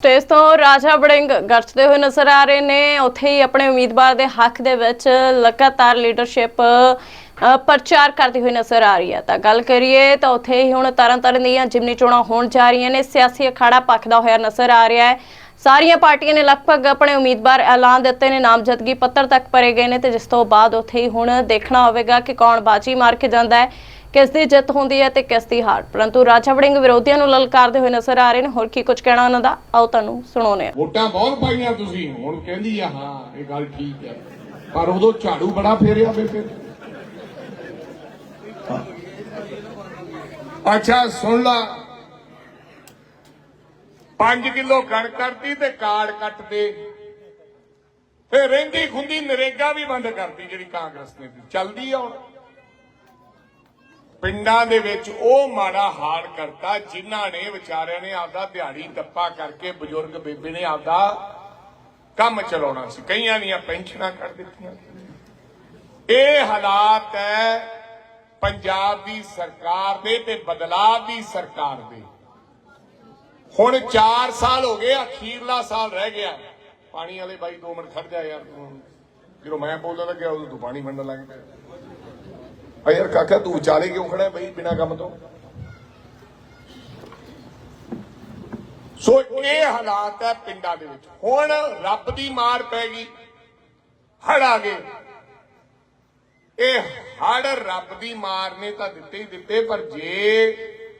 Stage ਤੋਂ ਰਾਜਾ ਬੜਿੰਗ ਗਰਜਦੇ ਹੋਏ ਨਜ਼ਰ ਆ ਰਹੇ ਨੇ। ਉੱਥੇ ਹੀ ਆਪਣੇ ਉਮੀਦਵਾਰ ਦੇ ਹੱਕ ਦੇ ਵਿੱਚ ਲਗਾਤਾਰ ਲੀਡਰਸ਼ਿਪ ਪ੍ਰਚਾਰ ਕਰਦੀ ਹੋਈ ਨਜ਼ਰ ਆ ਰਹੀ ਹੈ। ਤਾਂ ਗੱਲ ਕਰੀਏ ਤਾਂ ਉੱਥੇ ਹੀ ਹੁਣ ਤਰਨਤਾਰਨ ਦੀਆਂ ਜਿਮਨੀ ਚੋਣਾਂ ਹੋਣ ਜਾ ਰਹੀਆਂ ਨੇ। ਸਿਆਸੀ ਅਖਾੜਾ ਪੱਕਦਾ ਹੋਇਆ ਨਜ਼ਰ ਆ ਰਿਹਾ ਹੈ। ਸਾਰੀਆਂ ਪਾਰਟੀਆਂ ਨੇ ਲਗਭਗ ਆਪਣੇ ਉਮੀਦਵਾਰ ਐਲਾਨ ਦਿੱਤੇ ਨੇ। ਨਾਮਜ਼ਦਗੀ ਪੱਤਰ ਤੱਕ ਭਰੇ ਗਏ ਨੇ ਤੇ ਜਿਸ ਤੋਂ ਬਾਅਦ ਉੱਥੇ ਹੀ ਹੁਣ ਦੇਖਣਾ ਹੋਵੇਗਾ ਕਿ ਕੌਣ ਬਾਜੀ ਮਾਰ ਕੇ ਜਾਂਦਾ ਹੈ। ਕਿਸ ਦੀ ਜਿੱਤ ਹੁੰਦੀ ਹੈ ਤੇ ਕਿਸ ਦੀ ਹਾਰ। ਪਰੰਤੂ ਰਾਜਾ ਵੜਿੰਗ ਵਿਰੋਧੀਆਂ ਨੂੰ ਲਲਕਾਰਦੇ ਹੋਏ ਨਜ਼ਰ ਆ ਰਹੇ ਨੇ। ਹੋਰ ਕੀ ਕੁਝ ਕਹਿਣਾ ਉਹਨਾਂ ਦਾ? ਆਓ ਤੁਹਾਨੂੰ ਸੁਣਾਉਂਦੇ ਹਾਂ। ਵੋਟਾਂ ਬਹੁਤ ਪਾਈਆਂ ਤੁਸੀਂ। ਹੁਣ ਕਹਿੰਦੀ ਆ, ਹਾਂ, ਇਹ ਗੱਲ ਠੀਕ ਹੈ ਪਰ ਉਦੋਂ ਝਾੜੂ ਬੜਾ ਫੇਰਿਆ ਬੇਬੇ। ਅੱਛਾ, ਸੁਣ ਲਾ। 5 ਕਿਲੋ ਕਣਕ ਕਰਤੀ ਤੇ ਕਾਰਡ ਕੱਟ ਦੇ ਫੇ ਰਹਿੰਦੀ ਖੁੰਦੀ ਨਰੇਗਾ ਵੀ ਬੰਦ ਕਰਤੀ ਜਿਹੜੀ ਕਾਂਗਰਸ ਨੇ ਚੱਲਦੀ ਆ ਹੁਣ। ਪਿੰਡਾਂ ਦੇ ਵਿੱਚ ਉਹ ਮਾੜਾ ਹਾਲ ਕਰਤਾ, ਜਿਨ੍ਹਾਂ ਨੇ ਵਿਚਾਰਿਆਂ ਨੇ ਆਪਦਾ ਦਿਹਾੜੀ ਦੱਪਾ ਕਰਕੇ ਬਜ਼ੁਰਗ ਬੇਬੇ ਨੇ ਆਪਦਾ ਕੰਮ ਚਲਾਉਣਾ ਸੀ। ਕਈਆਂ ਦੀਆਂ ਪੈਨਸ਼ਨਾਂ ਕੱਢ ਦਿੱਤੀਆਂ ਇਹ ਹਾਲਾਤ ਹੈ ਪੰਜਾਬ ਦੀ ਸਰਕਾਰ ਦੇ ਤੇ ਬਦਲਾਅ ਦੀ ਸਰਕਾਰ ਦੇ। ਹੁਣ 4 ਸਾਲ ਹੋ ਗਏ, ਅਖੀਰਲਾ ਸਾਲ ਰਹਿ ਗਿਆ। ਪਾਣੀ ਵਾਲੇ ਬਾਈ 2 ਮਿੰਟ ਖੜ ਜਾ ਯਾਰ ਜਦੋਂ ਮੈਂ ਬੋਲਣ ਲੱਗਿਆ ਉਦੋਂ ਤੂੰ ਪਾਣੀ ਮੰਡਣ ਲੱਗ ਪਿਆ। ਆ ਯਾਰ ਕਾਕਾ, ਤੂੰ ਵਿਚਾਲੇ ਕਿਉਂ ਖੜਾ ਬਈ ਬਿਨਾ ਕੰਮ ਤੋਂ? ਸੋ ਇਹ ਹਾਲਾਤ ਹੈ ਪਿੰਡਾਂ ਦੇ ਵਿੱਚ। ਹੁਣ ਰੱਬ ਦੀ ਮਾਰ ਪੈ ਗਈ। ਹੜ ਆ ਗਏ ਇਹ ਹੜ ਰੱਬ ਦੀ ਮਾਰ ਨੇ ਤਾਂ ਦਿੱਤੇ ਹੀ ਦਿੱਤੇ, ਪਰ ਜੇ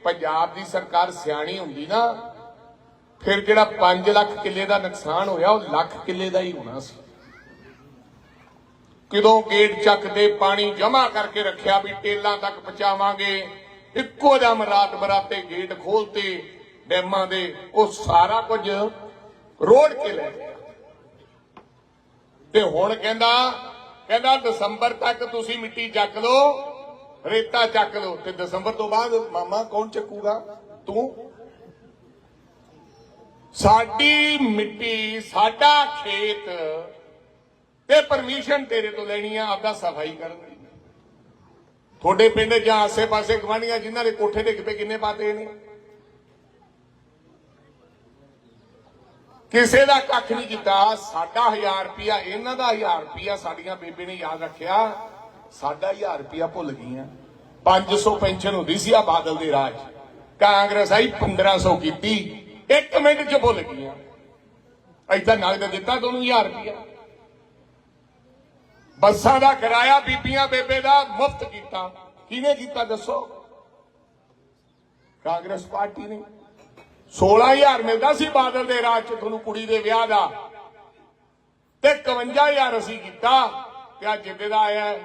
ਪੰਜਾਬ ਦੀ ਸਰਕਾਰ ਸਿਆਣੀ ਹੁੰਦੀ ਨਾ, ਫਿਰ ਜਿਹੜਾ 5 ਲੱਖ ਕਿੱਲੇ ਦਾ ਨੁਕਸਾਨ ਹੋਇਆ, ਉਹ ਲੱਖ ਕਿੱਲੇ ਦਾ ਹੀ ਹੋਣਾ ਸੀ। ਕਿਦੋਂ ਗੇਟ ਚੱਕ ਚੱਕਦੇ ਪਾਣੀ ਜਮਾ ਕਰਕੇ ਰੱਖਿਆ ਵੀ ਟੇਲਾਂ ਤੱਕ ਪਹੁੰਚਾਵਾਂਗੇ, ਇੱਕੋ ਦਮ ਰਾਤ ਬਰਾਤੇ ਗੇਟ ਖੋਲਤੇ, ਡੈਮਾਂ ਦੇ ਉਹ ਸਾਰਾ ਕੁਝ ਰੋੜ ਕੇ ਲੈ ਗਿਆ। ਤੇ ਹੁਣ ਕਹਿੰਦਾ ਕਹਿੰਦਾ ਦਸੰਬਰ ਤੱਕ ਤੁਸੀਂ ਮਿੱਟੀ ਚੱਕ ਲਓ, ਰੇਤਾ ਚੱਕ ਲਓ। ਤੇ ਦਸੰਬਰ ਤੋਂ ਬਾਅਦ ਮਾਮਾ ਕੌਣ ਚੱਕੂਗਾ? ਤੂੰ। ਸਾਡੀ ਮਿੱਟੀ, ਸਾਡਾ ਖੇਤ ਤੇ ਪਰਮਿਸ਼ਨ ਤੇਰੇ ਤੋਂ ਲੈਣੀ ਆ, ਆਪਦਾ ਸਫ਼ਾਈ ਕਰਨ ਦੀ। ਤੁਹਾਡੇ ਪਿੰਡ ਜਾਂ ਆਸੇ-ਪਾਸੇ ਗਵਾਂਢੀਆਂ ਜਿਨ੍ਹਾਂ ਦੇ ਕੋਠੇ ਡਿੱਗ ਪਏ, ਕਿੰਨੇ ਪਾਤੇ ਨੇ ਕਿਸੇ ਦਾ ਕੱਖ ਨਹੀਂ ਕੀਤਾ। ਸਾਡਾ 1000 ਰੁਪਿਆ ਇਹਨਾਂ ਦਾ 1000 ਰੁਪਿਆ ਸਾਡੀਆਂ ਬੇਬੇ ਨੇ ਯਾਦ ਰੱਖਿਆ। ਸਾਡਾ 1000 ਰੁਪਿਆ ਭੁੱਲ ਗਈਆਂ। 500 ਪੈਨਸ਼ਨ ਹੁੰਦੀ ਸੀ ਆ ਬਾਦਲ ਦੇ ਰਾਜ। ਕਾਂਗਰਸ ਆਈ 1500 ਕੀਤੀ। 1 ਮਿੰਟ ਚ ਭੁੱਲ ਗਈਆਂ। ਐਦਾਂ ਨਾਲ ਤਾਂ ਦਿੱਤਾ ਤੁਹਾਨੂੰ 1000 ਰੁਪਿਆ ਬੱਸਾਂ ਦਾ ਕਿਰਾਇਆ ਬੀਬੀਆਂ ਬੇਬੇ ਦਾ ਮੁਫਤ ਕੀਤਾ। ਕਿਹਨੇ ਕੀਤਾ ਦੱਸੋ? ਕਾਂਗਰਸ ਪਾਰਟੀ ਨੇ। 16000 ਮਿਲਦਾ ਸੀ ਬਾਦਲ ਦੇ ਰਾਜ ਚ ਤੁਹਾਨੂੰ ਕੁੜੀ ਦੇ ਵਿਆਹ ਦਾ। ਤੇ 51000 ਅਸੀਂ ਕੀਤਾ ਤੇ ਆ ਜਿੱਦੇ ਦਾ ਆਇਆ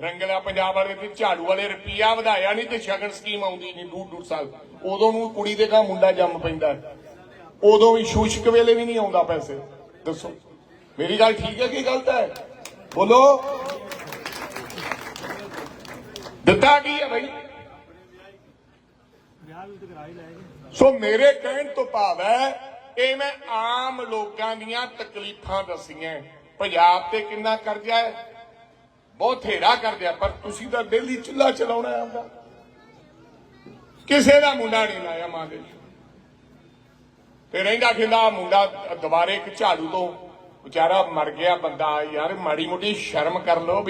ਰੰਗਲਾ ਪੰਜਾਬ ਵਾਲੇ ਤੇ ਝਾੜੂ ਵਾਲੇ ਰੁਪਈਆ ਵਧਾਇਆ ਨਹੀਂ ਤੇ ਸ਼ਗਨ ਸਕੀਮ ਆਉਂਦੀ ਨਹੀਂ ਡੂਢ ਡੂਢ ਸਾਲ। ਉਦੋਂ ਨੂੰ ਕੁੜੀ ਦੇ ਘਰ ਮੁੰਡਾ ਜੰਮ ਪੈਂਦਾ ਉਦੋਂ ਵੀ ਸ਼ੂਸ਼ਕ ਵੇਲੇ ਵੀ ਨਹੀਂ ਆਉਂਦਾ ਪੈਸੇ। ਦੱਸੋ। ਮੇਰੀ ਗੱਲ ਠੀਕ ਹੈ ਕਿ ਗਲਤ ਹੈ? ਬੋਲੋ। ਦਿੱਤਾ ਕੀ ਹੈ ਭਾਈ ਸੋ ਮੇਰੇ ਕਹਿਣ ਤੋਂ ਭਾਵ ਹੈ, ਇਹ ਮੈਂ ਆਮ ਲੋਕਾਂ ਦੀਆਂ ਤਕਲੀਫਾਂ ਦਸੀਆਂ ਪੰਜਾਬ ਤੇ ਕਿੰਨਾ ਕਰਜ਼ਾ ਹੈ? ਬਹੁਤ ਥੇੜਾ ਕਰਜ਼ਾ, ਪਰ ਤੁਸੀਂ ਤਾਂ ਦਿੱਲੀ ਚੁੱਲਾ ਚਲਾਉਣਾ ਆਪਦਾ। ਕਿਸੇ ਦਾ ਮੁੰਡਾ ਨਹੀਂ ਲਾਇਆ ਮਾਂ ਦੇ। ਤੇ ਰਹਿੰਦਾ ਖਿੰਦਾ ਮੁੰਡਾ ਦੁਬਾਰੇ ਇੱਕ ਝਾੜੂ ਤੋਂ ਵਿਚਾਰਾ ਮਰ ਗਿਆ ਬੰਦਾ ਯਾਰ ਮਾੜੀ ਮੋਟੀ ਸ਼ਰਮ ਕਰ ਲਓ